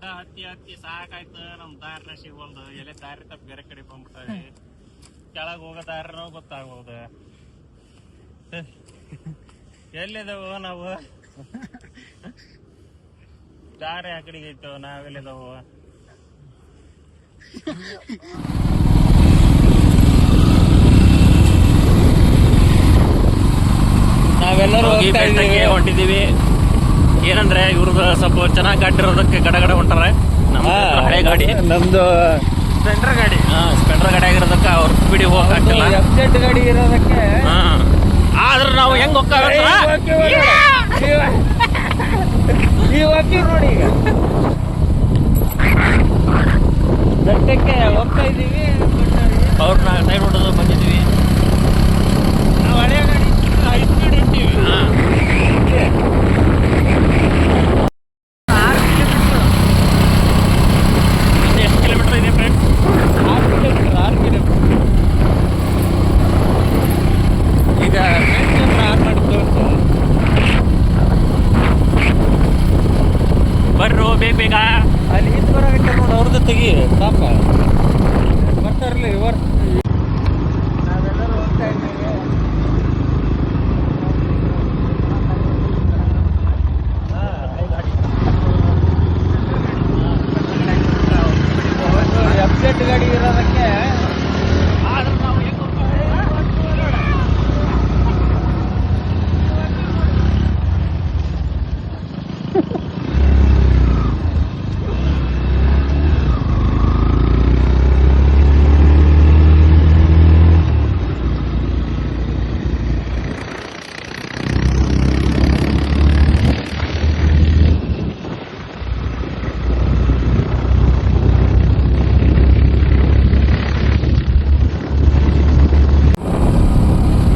ಗುಡ್ಡ ಹತ್ತಿ ಹತ್ತಿ ಸಾಕಾಯ್ತು ನಮ್ ದಾರಿನ ಸಿಗೋಲ್ದು ಎಲೆ ದಾರಿ ತಪ್ಪ ಬೇರೆ ಕಡೆ ಬಂದ್ಬಿಟ್ಟಾವೆ ಕೆಳಗ್ ಹೋಗೋ ದಾರಿನೂ ಗೊತ್ತಾಗೋದು ಎಲ್ಲಿದಾವು ನಾವು ದಾರಿ ಆ ಕಡೆಗೆ ಐತೋ ನಾವೆಲ್ಲಿದಾವು ನಾವೆಲ್ಲರೂ ಹೊಂಟಿದೀವಿ ಏನಂದ್ರೆ ಇವ್ರದ್ದು ಸ್ವಲ್ಪ ಚೆನ್ನಾಗಿ ಗಾಡಿ ಇರೋದಕ್ಕೆ ಗಡ ಗಡ ಹೊಂಟಾರೆ. ನಮ್ಮ ಹಳೆ ಗಾಡಿ. ನಮ್ದು ಸ್ಪೆಂಡರ್ ಗಾಡಿ. ಹಾ ಸ್ಪೆಂಡರ್ ಗಾಡಿ ಆಗಿರೋದಕ್ಕೆ ಅವ್ರ ಸ್ಪೀಡಿ ಹೋಗಕ್ಕಾಗ್ತಿಲ್ಲ ಎಫ್ಜೆಡ್ ಗಾಡಿ ಇರೋದಕ್ಕೆ ಹಾ ಆದ್ರೆ ನಾವು ಹೆಂಗ್ ಹೋಗ್ತಾ ಈ ಹಾಕಿ ನೋಡಿ ಈಗ ಬೆಟ್ಟಕ್ಕೆ ಹೋಗ್ತಾ ಇದ್ದೀವಿ ಅವ್ರನ್ನ ಸೈಡ್ ಹೊಡೆದು ಬಂದಿದ್ದೀವಿ ನಾವು ಹಳೆ ಗಾಡಿ ಹೈ ಸ್ಪೀಡ್ ಇರ್ತೀವಿ ಹಾ. ಇನ್ನು ಎಷ್ಟು ಕಿಲೋಮೀಟರ್ ಇದೆ ಫ್ರೆಂಡ್ ಆರು ಕಿಲೋಮೀಟರ್ ಆರು ಕಿಲೋಮೀಟರ್ ಈಗ ಫ್ರೆಂಡ್ಸ್ ಆನ್ ಮಾಡಿ ತೋರಿಸು ಬರ್ರು ಬೇಗ ಬೇಗ ಅಲ್ಲಿ ಹಿಂದ್ ಬರೋಕೆ ನೋಡಿ ಅವ್ರದ್ದು ತೆಗಿ ಪಾಪ ಬರ್ತಾರಲ್ಲ ಇವರು ನಾವೆಲ್ಲರೂ ಹೋಗ್ತಾ ಇದ್ದೀವಿ ಎಫ್ಜೆಡ್ ಗಾಡಿ ಇರೋದಕ್ಕೆ ಆದ್ರೆ ನಾವು ಹೆಂಗ್ ಹೋಗ್ತಾವೆ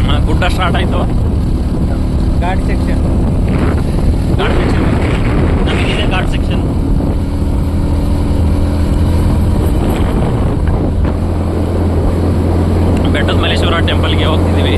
ಹಾ, ಗುಡ್ಡ ಸ್ಟಾರ್ಟ್ ಆಯ್ತು ಗಾಡಿ ಸೆಕ್ಷನ್ ಘಾಟ್ ಸೆಕ್ಷನ್ ನಮಗಿದೆ ಘಾಟ್ ಸೆಕ್ಷನ್ ಬೆಟ್ಟದ ಮಲ್ಲೇಶ್ವರ ಟೆಂಪಲ್ಗೆ ಹೋಗ್ತಿದ್ದೀವಿ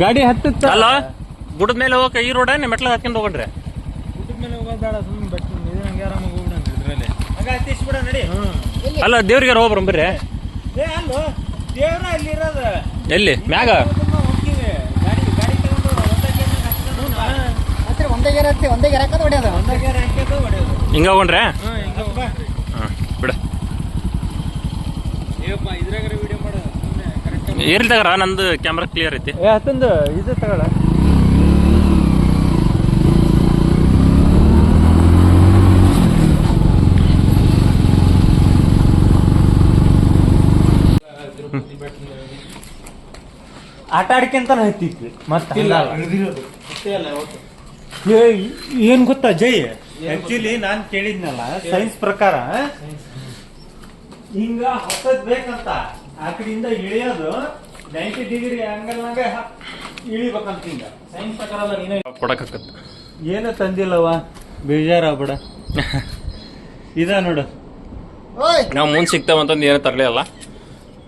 ಗಾಡಿ ಹತ್ತುತ್ತ? ಅಲ್ಲ ಗುಡದ ಮೇಲೆ ಹೋಗಕ್ಕೆ ಈ ರೋಡ ಮೆಟ್ಲ ಹತ್ಕೊಂಡು ಹೋಗಣ್ರಿ ಊಟದ ಮೇಲೆ ಹೋಗೋದು ಬೇಡ ಸುಮ್ಮನೆ ಬಟ್ ಇದು ಹಂಗೆ ಆರಾಮಾಗಿ ಹೋಗ್ಬಿಡೋಣ ಇದ್ರಲ್ಲಿ. ಹತ್ತಿಸ್ಬಿಡ ನಡಿ. ಅಲ್ಲ ದೇವ್ರಿಗೆ ಹೋಗ್ಬರಂ ಬರ್ರಿ ಏ ಅಲ್ಲೋ ದೇವ್ರ ಅಲ್ಲಿ ಇರೋದು. ಎಲ್ಲಿ? ಮ್ಯಾಗ? ಹೋಗ್ತೀವಿ. ಗಾಡಿ ಗಾಡಿ ತಗೊಂಡು ಒಂದೇ ಗೇರ್ನಾಗ ಮತ್ತೆ ಒಂದೇ ಗೇರ್ ಹತ್ತಿ ಒಂದೇ ಗೇರ್ ಹಾಕೋದು ಹೊಡ್ಯೋದು. ಒಂದೇ ಗೇರ್ ಹಾಕ್ಯೋದು ಹೊಡೆಯೋದು. ಹಿಂಗ ಹೋಗ್ರೆ ಹಾಂ ಹಿಂಗೆ ಬಾ. ಹಾಂ ಬಿಡ. ಏಪ್ಪ ಇದ್ರಾಗ ವಿಡಿಯೋ ಮಾಡು ಸುಮ್ಮನೆ ಕರೆಕ್ಟ್ ಇರ್ಲಿ ತಗರ? ನಂದು ಕ್ಯಾಮ್ರಾ ಕ್ಲಿಯರ್ ಐತಿ. ಏ ಹತ್ತೊಂದು ಇದು ತಗೊಳ. ಆಟ ಆಡ್ಕೊಂತಾನೆ ಹತ್ತಿತ್ತು ಮತ್ತೆ ಏನ್ ಗೊತ್ತಾ ಜೈ ಆಕ್ಚುಲಿ ನಾನ್ ಕೇಳಿದ್ನಲ್ಲ ಸೈನ್ಸ್ ಪ್ರಕಾರ ಹಿಂಗ ಹೊಸದ್ ಬೇಕಂತ ಆ ಕಡೆಯಿಂದ ಇಳಿಯೋದು ನೈಂಟಿ ಡಿಗ್ರಿ ಆಂಗಲ್ನಾಗ ಇಳಿಬೇಕಂತ ಹಿಂಗ. ಸೈನ್ಸ್ ಪ್ರಕಾರ ಕೊಡಕ ನೀನೇ ಕೊಡಕತ್ತ ಏನು ತಂದಿಲ್ಲವ ಬೇಜಾರಾಗ್ಬಿಡ. ಇದ ನೋಡು. ಓಯ್ ನಾವು ಮುಂದೆ ಸಿಗ್ತಾವಂತಂದು ಏನು ತರಲಿಲ್ಲ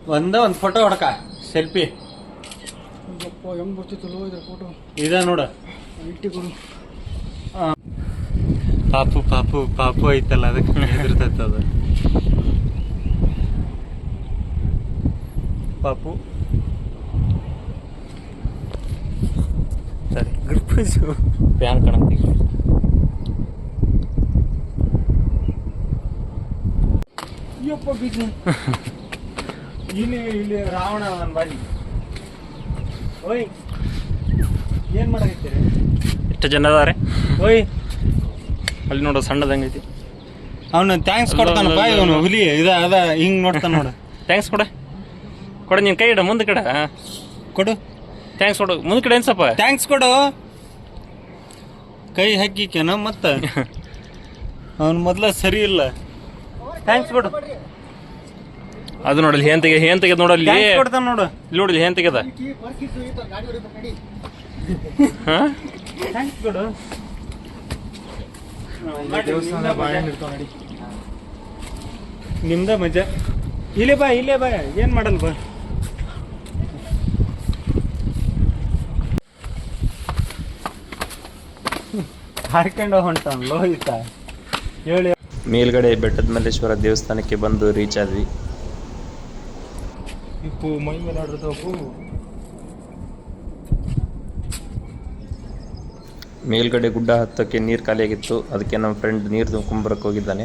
ಒಂದ ಒಂದು ಫೋಟೋ ಹೊಡಕ ಸೆಲ್ಫಿ ಹೆಂಗ್ ಬರ್ತಿತ್ತು ಇದ್ರ ಫೋಟೋ ಇದ ನೋಡ. ಇಟ್ಟಿ ಕೊಡು. ಪಾಪು ಪಾಪು ಪಾಪು ಐತಲ್ಲ ಅದಕ್ಕೆ ಹೆದರ್ತೈತೆ ಅದು. ಪಾಪು. ಸರಿ. ಗುರ್ಪುಜು ಪ್ಯಾನ್ ಕಾಣಂತೀವಿ ಅಯ್ಯಪ್ಪ ಬಿದ್ದು ಇಲ್ಲಿ ಇಲ್ಲಿ ರಾವಣ ನನ್ನ ಬಾಡಿ ಓಯ್ ಏನು ಮಾಡಕತ್ತೀರಿ? ಎಷ್ಟು ಜನ ಅದಾರೆ. ಓಯ್. ಅಲ್ಲಿ ನೋಡು ಸಣ್ಣದಂಗೈತಿ ಅವನು ಥ್ಯಾಂಕ್ಸ್ ಕೊಡ್ತಾನಪ್ಪ ಇವನು ಹುಲಿ ಇದ ಅದ ಹಿಂಗೆ ನೋಡ್ತಾನೆ ನೋಡ. ಥ್ಯಾಂಕ್ಸ್ ಕೊಡ. ಕೊಡ ನೀನ್ ಕೈ ಇಡ ಮುಂದೆ ಕಡೆ. ಕೊಡು. ಥ್ಯಾಂಕ್ಸ್ ಕೊಡು. ಮುಂದೆ ಕಡೆ ಏನ್ಸಪ್ಪ ಥ್ಯಾಂಕ್ಸ್ ಕೊಡು. ಕೈ ಹಾಕಿಕೇನ ಮತ್ತ? ಅವನು ಮೊದ್ಲ ಸರಿ ಇಲ್ಲ. ಥ್ಯಾಂಕ್ಸ್ ಕೊಡು. ಅದು ನೋಡಲಿ ಏನ್ ತೆಗೆ ಏನ್ ತೆಗೆದ್ ನೋಡಲ್ಲಿ ಕೊಡ್ತಾನ ನೋಡು. ಇಲ್ಲಿ ನೋಡಲಿ ಏನ್ ತೆಗೆದ ನಿಮ್ದ ಮಜಾ. ಇಲ್ಲೇ ಬಾ ಇಲ್ಲೇ ಬಾ. ಏನ್ ಮಾಡಲ್ ಬಾ? ಹಾರ್ಕೊಂಡು ಹೊಂಟಾನ ಲೋಹಿತ. ಹೇಳಿ. ಮೇಲ್ಗಡೆ ಬೆಟ್ಟದ ಮಲ್ಲೇಶ್ವರ ದೇವಸ್ಥಾನಕ್ಕೆ ಬಂದು ರೀಚ್ ಆದ್ವಿ. ಇಪ್ಪು, ಮೈ ಮೇಲೆ ಆಡ್ರದಪ್ಪು ಮೇಲ್ಗಡೆ ಗುಡ್ಡ ಹತ್ತಕ್ಕೆ ನೀರು ಖಾಲಿಯಾಗಿತ್ತು. ಅದಕ್ಕೆ ನಮ್ಮ ಫ್ರೆಂಡ್ ನೀರು ತುಂಬ್ಕೊಂಬರಕ್ಕೆ ಹೋಗಿದ್ದಾನೆ.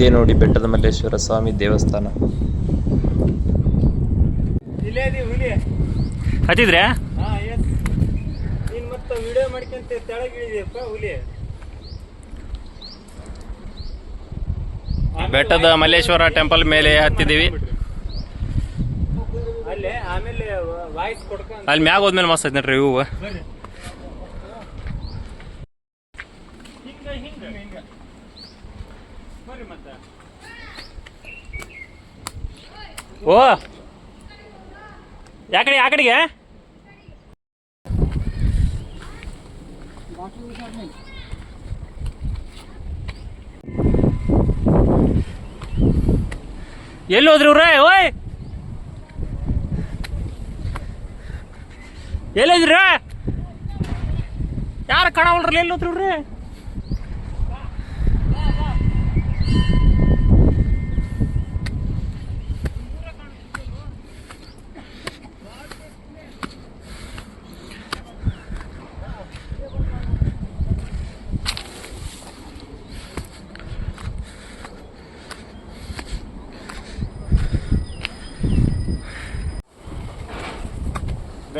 ಇದೇ ನೋಡಿ ಬೆಟ್ಟದ ಮಲ್ಲೇಶ್ವರ ಸ್ವಾಮಿ ದೇವಸ್ಥಾನ. ಇಲ್ಲೇ ಇದೀವಿ ಹುಲಿ. ಹತ್ತಿದ್ರೆ ಹಾ ಎಸ್ ನೀನ್ ಮತ್ತೆ ವಿಡಿಯೋ ಮಾಡ್ಕೊಂತ ತೆಳಗ್ ಇಳಿದಿಯಪ್ಪ ಹುಲಿ. ಬೆಟ್ಟದ ಮಲ್ಲೇಶ್ವರ ಟೆಂಪಲ್ ಮೇಲೆ ಹತ್ತಿದೀವಿ ಅಲ್ಲೇ ಆಮೇಲೆ ವಾಯ್ಸ್ ಕೊಡ್ಕೊಂಡ್ ಅಲ್ಲಿ ಮ್ಯಾಗ ಹೋದ್ಮೇಲೆ ಮಸ್ತ್ ಐತಿ ನೋಡ್ರಿ ಇವು ಬರ್ರಿ ಹಿಂಗ ಹಿಂಗ ಹಿಂಗ ಬರ್ರಿ ಮತ್ತೆ ಓ! ಯಾಕಡೆ ಯಾಕಡೆಗೆ ಕಡೆಗೆ? ಎಲ್ಲಿ ಹೋದ್ರಿ ಇವ್ರೆ ಓಯ್! ಎಲ್ಲಿದ್ರಿ ಯಾರ ಕಾಣವಲ್ರಲ್ಲ ಎಲ್ಲಿ ಹೋದ್ರಿ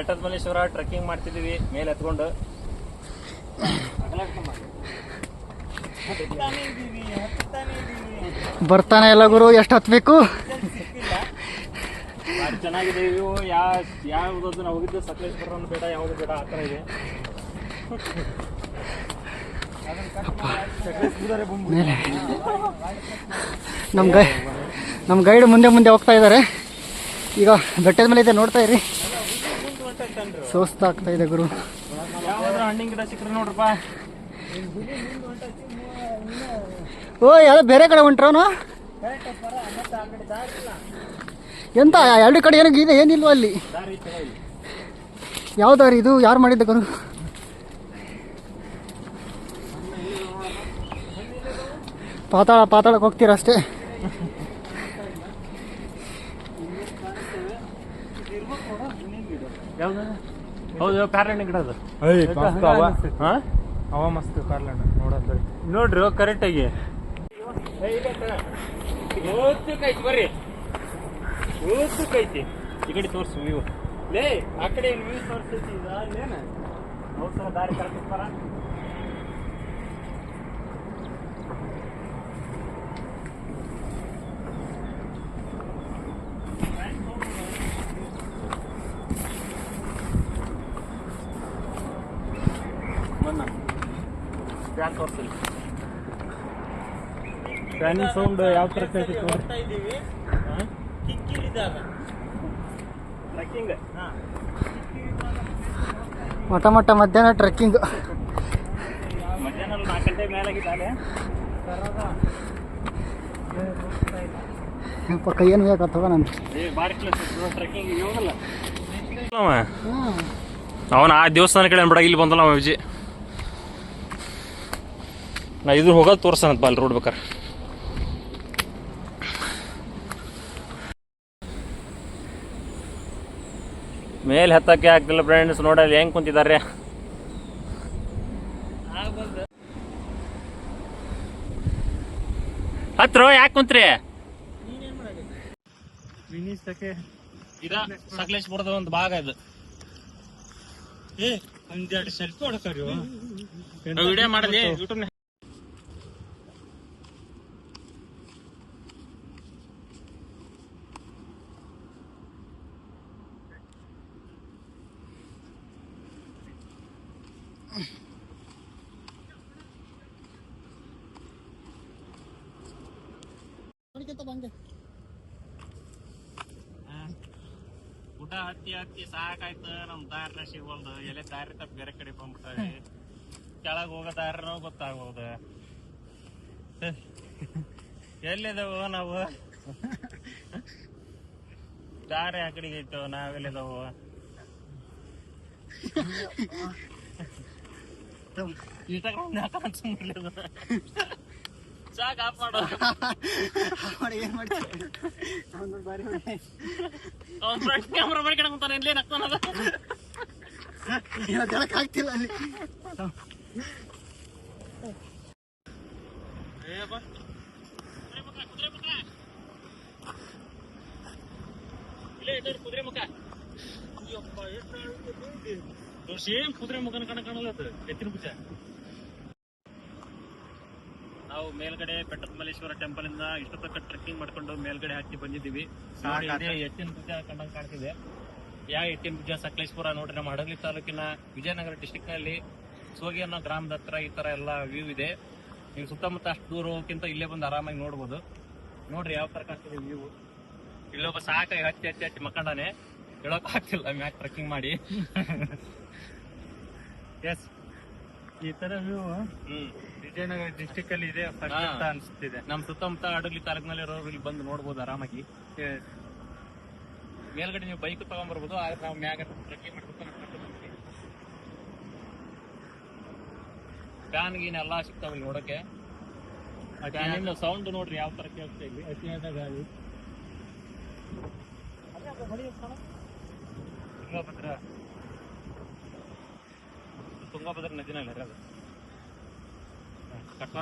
ಬೆಟ್ಟದ ಮಲ್ಲೇಶ್ವರ ಟ್ರೆಕ್ಕಿಂಗ್ ಮಾಡ್ತಿದ್ದೀವಿ ಮೇಲೆ ಇದೀವಿ ಬರ್ತಾನೆ ಎಲ್ಲ ಗುರು ಎಷ್ಟು ಹತ್ಬೇಕು? ಚೆನ್ನಾಗಿದೆ ಇವು ಯಾವ ಯಾವ್ದು ನಾವು ಹೋಗಿದ್ದು ಸಕಲೇಶ್ವರ ಬೇಡ ಯಾವ್ದು ಬೇಡ ಆ ಥರ ಇದೆ. ನಮ್ಮ ಗೈ ನಮ್ಮ ಗೈಡ್ ಮುಂದೆ ಮುಂದೆ ಹೋಗ್ತಾ ಇದ್ದಾರೆ ಈಗ ಬೆಟ್ಟದ ಮೇಲೆ ಇದೆ ನೋಡ್ತಾ ಇರಿ. ಸೋಸ್ತಾ ಇದೆ ಗುರು. ಹಣ್ಣಿನ ಗಿಡ ಸಿಕ್ಕ್ರೆ ನೋಡ್ರಪ್ಪ. ಓ ಯಾವ್ದೋ ಬೇರೆ ಕಡೆ ಹೊಂಟ್ರವನು ಎಂತ ಎರಡು ಕಡೆ ಏನೋ ಇದೆ ಏನಿಲ್ವ ಅಲ್ಲಿ? ಯಾವ್ದಾರಿ ಇದು? ಯಾರು ಮಾಡಿದ್ದ ಗುರು? ಪಾತಾಳ ಪಾತಾಳಕ್ಕೆ ಹೋಗ್ತೀರ ಅಷ್ಟೇ? ಯಾವ್ದು? ಹೌದು ಪ್ಯಾರಣ್ಣ ಗಿಡ ಅದು ಅವ. ಮಸ್ತ್ ಕಾರ್ಲಣ್ಣ ನೋಡಂತ ನೋಡ್ರಿ ಕರೆಕ್ಟ್ ಆಗಿ. ಬರ್ರಿ. ಕೈತಿ. ಈ ಕಡೆ ತೋರಿಸು ವ್ಯೂ ಲೇ ಆ ಕಡೆ ವ್ಯೂ ಅವಸರ ದಾರಿ ಕರೆಕ್ಟ್ ಬರ ಫ್ಯಾನ್ ಸೌಂಡ್ ಯಾವ ಇದ್ದೀವಿ. ಕಿಕ್ಕಿರಿದಾಗ ಟ್ರೆಕ್ಕಿಂಗ್ ಮಠ ಮಠ ಮಧ್ಯಾಹ್ನ ಟ್ರೆಕ್ಕಿಂಗ್ ಮಧ್ಯಾಹ್ನ ನಾಲ್ಕು ಗಂಟೆ ಮೇಲಾಗಿದ್ದಾಳೆ ಪಕ್ಕ ಏನು ಬೇಕಾಗ್ತವ ನಾನು? ಏ ಬಾರಿ ಕ್ಲಾಸ್ ಟ್ರೆಕ್ಕಿಂಗ್ ಅವನ ಆ ದೇವಸ್ಥಾನ ಕಡೆ ಬಿಡ ಇಲ್ಲಿ ಬಂದಲ್ಲ ಅವ ವಿಜಯ್ ನಾ ಇದ್ರ ಹೋಗೋದು ತೋರ್ಸನಂತ ಬಾಲ್ ರೋಡ್ ಬೇಕಾರೆ. ಮೇಲೆ ಹತ್ತಕ್ಕೆ ಆಗ್ತಿಲ್ಲ ಫ್ರೆಂಡ್ಸ್ ನೋಡಲ್ಲಿ ಹೆಂಗ್ ಕುಂತಿದ್ದಾರೆ ಹತ್ರ, ಯಾಕೆ ಕುಂತ್ರಿ? ಇದ ಸಕಲೇಶ್ಪುರದ ಒಂದು ಭಾಗ ಇದು. ಏ ಒಂದೆರಡು ಸೆಲ್ಫಿ ಹೊಡ್ಕರಿ ವಿಡಿಯೋ ಮಾಡಲಿ ಯೂಟ್ಯೂಬ್ ಊಟ ಹತ್ತಿ ಹತ್ತಿ ಸಾಕಾಯ್ತ ನಮ್ ದಾರಿನ ಸಿಗೋಲ್ದು. ಎಲೆ ದಾರಿ ತಪ್ಪ ಬೇರೆ ಕಡೆ ಬಂದ್ಬಿಟ್ಟಾವೆ. ಕೆಳಗ್ ಹೋಗೋ ದಾರಿನೂ ಗೊತ್ತಾಗೋದು ಎಲ್ಲಿದವು ನಾವು? ದಾರಿ ಆ ಕಡೆಗೆ ಐತವ ನಾವೆಲ್ಲಿದಾವು? ಇನ್ಸ್ಟಾಗ್ರಾಮ್ ಹಾಕೋಣ ಸುಮ್ಮನೆ ಸಾಕ್ ಆಫ್ ಮಾಡೋ ಮಾಡಿ ಏನ್ ಅವ್ನು ಬಾರಿ. ಅವ್ನ್ ಫ್ರಂಟ್ ಕ್ಯಾಮ್ರಾ ಮಾಡ್ಕೊಂಡ್ ಇಲ್ಲೇ ನಗ್ತಾನದ ಆಗ್ತಿಲ್ಲ ಅಲ್ಲಿ. ಕುದುರೆ ಮುಖ ಸೇಮ್ ಕುದುರೆ ಮುಖನ ಕಣ ಕಾಣಲತ್ತ ಎತ್ತಿನ ಭುಜ ನಾವು ಮೇಲ್ಗಡೆ ಬೆಟ್ಟದ ಮಲ್ಲೇಶ್ವರ ಟೆಂಪಲ್ ಇಂದ ಇಷ್ಟು ತಕ್ಕ ಟ್ರೆಕ್ಕಿಂಗ್ ಮಾಡ್ಕೊಂಡು ಮೇಲ್ಗಡೆ ಹತ್ತಿ ಬಂದಿದ್ದೀವಿ. ಎತ್ತಿನ ಭುಜ ಕಂಡಂಗ್ ಕಾಣ್ತಿದೆ. ಯಾ ಎತ್ತಿನ ಭುಜ ಸಕಲೇಶ್ಪುರ ನೋಡ್ರಿ ನಮ್ಮ ಹಡಗಲಿ ತಾಲೂಕಿನ ವಿಜಯನಗರ ಡಿಸ್ಟಿಕ್ನಲ್ಲಿ ಸೋಗಿ ಅನ್ನೋ ಗ್ರಾಮದ ಹತ್ರ ಈ ತರ ಎಲ್ಲ ವ್ಯೂ ಇದೆ. ನೀವು ಸುತ್ತಮುತ್ತ ಅಷ್ಟು ದೂರ ಹೋಗಕ್ಕಿಂತ ಇಲ್ಲೇ ಬಂದು ಆರಾಮಾಗಿ ನೋಡ್ಬೋದು. ನೋಡ್ರಿ ಯಾವ ತರ ಕಾಣ್ತಿದೆ ವ್ಯೂ ಇಲ್ಲೊಬ್ಬ ಸಾಕಾಗಿ ಹಚ್ಚಿ ಹಚ್ಚಿ ಹಚ್ಚಿ ಮಕ್ಕಂಡಾನೆ. ಹೇಳಕ್ ಆಗ್ತಿಲ್ಲ ಮ್ಯಾಕ್ ಟ್ರೆಕ್ಕಿಂಗ್ ಮಾಡಿ. ಎಸ್ ಈ ತರ ವ್ಯೂ ಹ್ಮ್. ವಿಜಯನಗರ ಡಿಸ್ಟಿಕ್ ಅಲ್ಲಿ ಇದೆ ಫಸ್ಟ್. ಅಂತ ಅನ್ಸ್ತಿದೆ. ನಮ್ ಸುತ್ತಮುತ್ತ ಅಡಗಲಿ ತಾಲೂಕಿನಲ್ಲಿ ಇರೋರು ಇಲ್ಲಿ ಬಂದು ನೋಡ್ಬೋದು ಆರಾಮಾಗಿ. ಮೇಲ್ಗಡೆ ನೀವು ಬೈಕ್ ತಗೊಂಡ್ಬರ್ಬೋದು ಆದ್ರೆ ನಾವು ಮ್ಯಾಗ ಟ್ರೆಕ್ಕಿಂಗ್ ಫ್ಯಾನ್ ಗೀನ್ ಎಲ್ಲ ಸಿಗ್ತಾವ ಇಲ್ಲಿ ನೋಡಕ್ಕೆ ಫ್ಯಾನಿಂದ ಸೌಂಡ್ ನೋಡ್ರಿ ಯಾವ ತರ ಕೇಳ್ತಾ ಇಲ್ಲಿ ಅತಿಯಾದ ಗಾಳಿ ತುಂಗಭದ್ರ ತುಂಗಭದ್ರ ನದಿನಲ್ಲಿ ಇರೋದು ಕಟ್ಟ